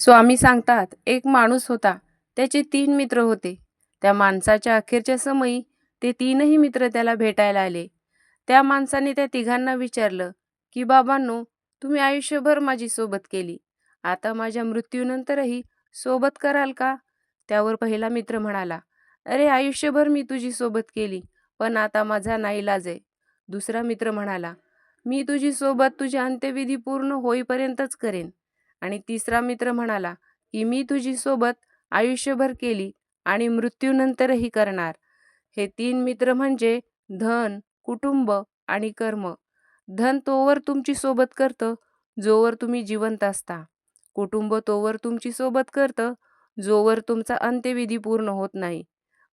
स्वामी सांगतात एक माणूस होता. त्याचे तीन मित्र होते. त्या माणसाच्या अखेरच्या समयी ते तीनही मित्र त्याला भेटायला आले. त्या माणसाने त्या तिघांना विचारलं की बाबांनो तुम्ही आयुष्यभर माझी सोबत केली. आता माझ्या मृत्यूनंतरही सोबत कराल का? त्यावर पहिला मित्र म्हणाला अरे आयुष्यभर मी तुझी सोबत केली पण आता माझा नाईलाज आहे. दुसरा मित्र म्हणाला मी तुझी सोबत तुझी अंत्यविधी पूर्ण होईपर्यंतच करेन. आणि तिसरा मित्र म्हणाला की मी तुझी सोबत आयुष्यभर केली आणि मृत्यूनंतरही करणार. हे तीन मित्र म्हणजे धन कुटुंब आणि कर्म. धन तोवर तुमची सोबत करतं जोवर तुम्ही जिवंत असता. कुटुंब तोवर तुमची सोबत करतं जोवर तुमचा अंत्यविधी पूर्ण होत नाही.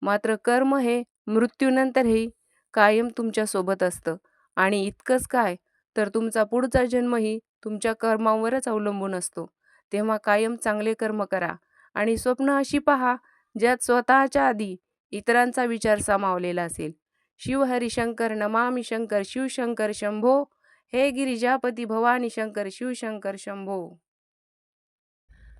मात्र कर्म हे मृत्यूनंतरही कायम तुमच्यासोबत असतं. आणि इतकंच काय तर तुमचा पुढचा जन्मही तुमच्या कर्मांवरच अवलंबून असतो. तेव्हा कायम चांगले कर्म करा आणि स्वप्न अशी पहा ज्यात स्वतःच्या आधी इतरांचा विचार सामावलेला असेल. शिव हरिशंकर नमामि शंकर शिवशंकर शंभो हे गिरिजापती भवानी शंकर शिवशंकर शंभो.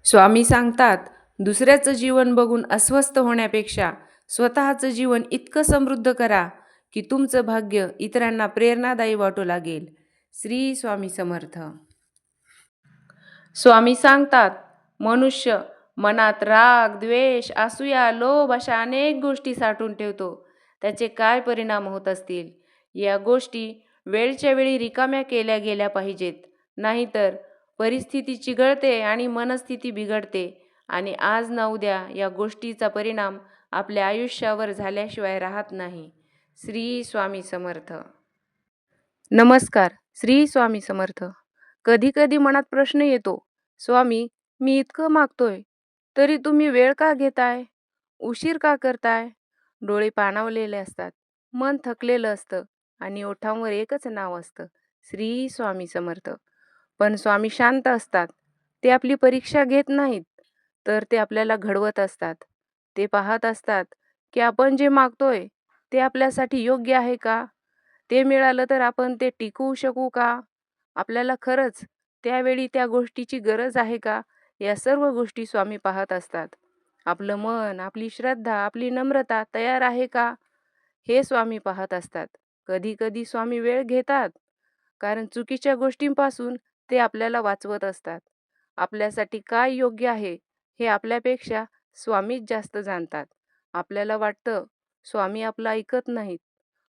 स्वामी सांगतात दुसऱ्याचं जीवन बघून अस्वस्थ होण्यापेक्षा स्वतःचं जीवन इतकं समृद्ध करा की तुमचं भाग्य इतरांना प्रेरणादायी वाटू लागेल. श्री स्वामी समर्थ. स्वामी सांगतात मनुष्य मनात राग द्वेष असूया लोभ अशा अनेक गोष्टी साठवून ठेवतो. त्याचे काय परिणाम होत असतील? या गोष्टी वेळच्या वेळी रिकाम्या केल्या गेल्या पाहिजेत. नाहीतर परिस्थिती चिघळते आणि मनस्थिती बिघडते. आणि आज ना उद्या या गोष्टीचा परिणाम आपल्या आयुष्यावर झाल्याशिवाय राहत नाही. श्री स्वामी समर्थ. नमस्कार. श्री स्वामी समर्थ. कधी कधी मनात प्रश्न येतो स्वामी मी इतकं मागतोय तरी तुम्ही वेळ का घेताय? उशीर का करताय? डोळे पाणावलेले असतात मन थकलेलं असतं आणि ओठांवर एकच नाव असतं श्री स्वामी समर्थ. पण स्वामी शांत असतात ते आपली परीक्षा घेत नाहीत तर ते आपल्याला घडवत असतात. ते पाहत असतात की आपण जे मागतोय ते आपल्यासाठी योग्य आहे का? ते मिळालं तर आपण ते टिकवू शकू का? आपल्याला खरंच त्यावेळी त्या गोष्टीची गरज आहे का? या सर्व गोष्टी स्वामी पाहत असतात. आपलं मन आपली श्रद्धा आपली नम्रता तयार आहे का? हे स्वामी पाहत असतात. कधी कधी स्वामी वेळ घेतात. कारण चुकीच्या गोष्टींपासून ते आपल्याला वाचवत असतात. आपल्यासाठी काय योग्य आहे हे आपल्यापेक्षा स्वामीच जास्त जाणतात. आपल्याला वाटतं स्वामी आपलं ऐकत नाहीत.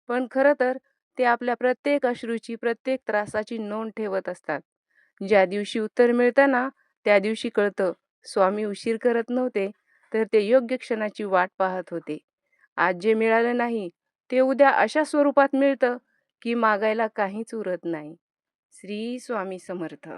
पण खरं तर ते आपल्या प्रत्येक अश्रूची प्रत्येक त्रासाची नोंद ठेवत असतात. ज्या दिवशी उत्तर मिळताना त्या दिवशी कळतं स्वामी उशीर करत नव्हते तर ते योग्य क्षणाची वाट पाहत होते. आज जे मिळालं नाही ते उद्या अशा स्वरूपात मिळतं की मागायला काहीच उरत नाही. श्री स्वामी समर्थ.